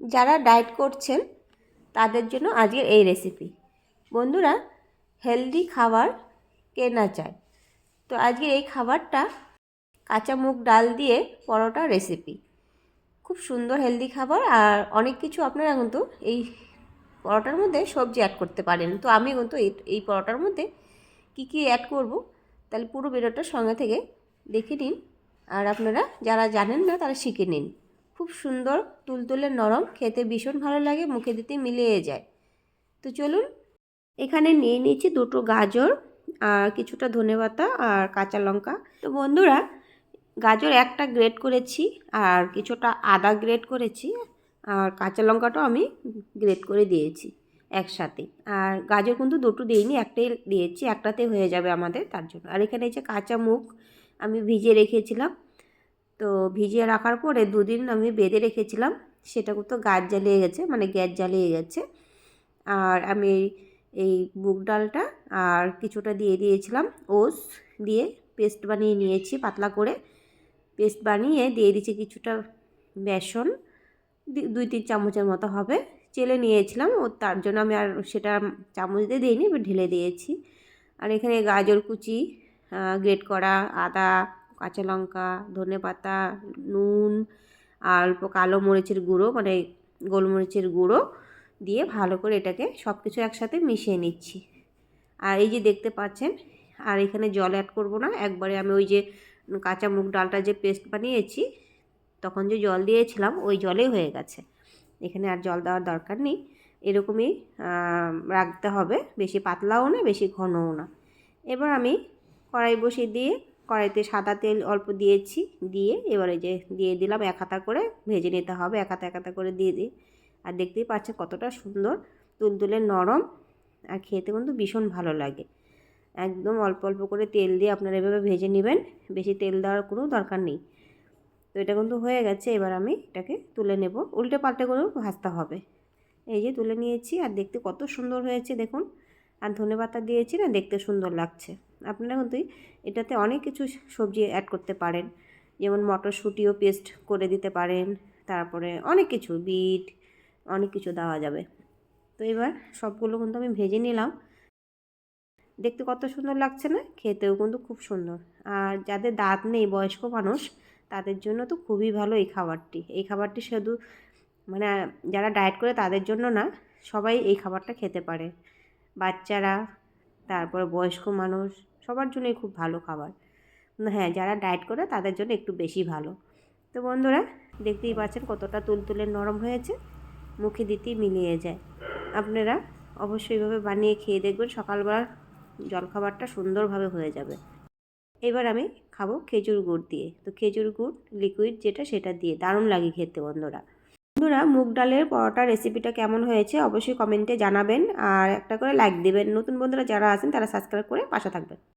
যারা ডায়েট করছেন, তাদের জন্য আজকের এই রেসিপি বন্ধুরা হেলদি খাবার কে না চায়? তো আজকে এই খাবারটা কাঁচা মুগ ডাল দিয়ে পরোটা রেসিপি খুব সুন্দর হেলদি খাবার আর অনেক কিছু আপনারা কিন্তু এই পরোটার মধ্যে সবজি অ্যাড করতে পারেন। তো আমি কিন্তু এই এই পরোটার মধ্যে কী কী অ্যাড করব, তাহলে পুরো ভিডিওটার সঙ্গে থেকে দেখে নিন। আর আপনারা যারা জানেন না, তারা শিখে নিন। খুব সুন্দর, তুলতুলে নরম, খেতে ভীষণ ভালো লাগে, মুখে দিতে মিলিয়ে যায়। তো চলুন, এখানে নিয়ে নিয়েছি দুটো গাজর, আর কিছুটা ধনেপাতা আর কাঁচা লঙ্কা। তো বন্ধুরা, গাজর একটা গ্রেট করেছি, আর কিছুটা আদা গ্রেট করেছি, আর কাঁচা লঙ্কাটাও আমি গ্রেট করে দিয়েছি একসাথে। আর গাজর কিন্তু দুটো দিইনি, একটাই দিয়েছি, একটাতে হয়ে যাবে আমাদের, তার জন্য। আর এখানে যে কাঁচা মুখ আমি ভিজিয়ে রেখেছিলাম তো ভিজিয়ে রাখার পরে দুদিন আমি বেঁধে রেখেছিলাম। সেটা তো গাছ জ্বালিয়ে গেছে মানে গ্যাস জ্বালিয়ে গেছে। আর আমি এই মুগ ডালটা আর কিছুটা দিয়ে দিয়েছিলাম ওস দিয়ে পেস্ট বানিয়ে নিয়েছি পাতলা করে। পেস্ট বানিয়ে দিয়ে দিয়েছি কিছুটা বেসন দুই তিন চামচের মতো হবে। চেলে নিয়েছিলাম, ও তার জন্য আমি আর সেটা চামচ দিয়ে দিইনি ঢেলে দিয়েছি। আর এখানে গাজর কুচি গ্রেট করা, আদা কাঁচা লঙ্কা, ধনে পাতা, নুন আর অল্প কালো মরিচের গুঁড়ো মানে গোলমরিচের গুঁড়ো দিয়ে ভালো করে এটাকে সব কিছু একসাথে মিশিয়ে নিচ্ছি। আর এই যে দেখতে পাচ্ছেন, আর এখানে জল অ্যাড করব না। একবারে আমি ওই যে কাঁচা মুগ ডালটা যে পেস্ট বানিয়েছি, তখন যে জল দিয়েছিলাম, ওই জলেই হয়ে গেছে। এখানে আর জল দেওয়ার দরকার নেই। এরকমই রাখতে হবে। বেশি পাতলাও না, বেশি ঘনও না। এবার আমি কড়াই বসিয়ে দিয়ে কড়াইতে সাদা তেল অল্প দিয়েছি, দিয়ে এবারে যে দিয়ে দিলাম এক হাতা করে ভেজে নিতে হবে, এক হাতা এক হাতা করে দিয়ে দিই। আর দেখতেই পাচ্ছেন কতটা সুন্দর, তুলতুলে নরম, আর খেতে কিন্তু ভীষণ ভালো লাগে। একদম অল্প অল্প করে তেল দিয়ে আপনারা এভাবে ভেজে নেবেন, বেশি তেল দেওয়ার কোনো দরকার নেই। তো এটা কিন্তু হয়ে গেছে, এবার আমি এটাকে তুলে নেব। উল্টে পাল্টে করেও ভাজতে হবে। এই যে তুলে নিয়েছি, আর দেখতে কত সুন্দর হয়েছে, দেখুন। আর ধনে পাতা দিয়েছি না, দেখতে সুন্দর লাগছে। আপনারা কিন্তু এটাতে অনেক কিছু সবজি অ্যাড করতে পারেন। যেমন মটরশুঁটিও পেস্ট করে দিতে পারেন, তারপরে অনেক কিছু, বিট, অনেক কিছু দেওয়া যাবে। তো এবার সবগুলো কিন্তু আমি ভেজে নিলাম। দেখতে কত সুন্দর লাগছে না? খেতেও কিন্তু খুব সুন্দর। আর যাদের দাঁত নেই, বয়স্ক মানুষ, তাদের জন্য তো খুবই ভালো এই খাবারটি। এই খাবারটি শুধু মানে যারা ডায়েট করে তাদের জন্য না, সবাই এই খাবারটা খেতে পারে। বাচ্চারা তারপরে বয়স্ক মানুষ, সবার জন্যই খুব ভালো খাবার। হ্যাঁ যারা ডায়েট করে তাদের জন্য একটু বেশি ভালো। তো বন্ধুরা, দেখতেই পাচ্ছেন কতটা তুলতুলে নরম হয়েছে। মুখে দিতেই মিলিয়ে যায়। আপনারা অবশ্যইভাবে বানিয়ে খেয়ে দেখবেন সকালবেলা জলখাবারটা সুন্দরভাবে হয়ে যাবে। এবার আমি খাব খেজুর গুড় দিয়ে। তো খেজুর গুড় লিকুইড যেটা, সেটা দিয়ে। দারুণ লাগে খেতে বন্ধুরা। বন্ধুরা, মুগ ডালের পরোটা রেসিপিটা কেমন হয়েছে অবশ্যই কমেন্টে জানাবেন। আর একটা করে লাইক দিবেন। নতুন বন্ধুরা যারা আছেন, তারা সাবস্ক্রাইব করে পাশে থাকবেন।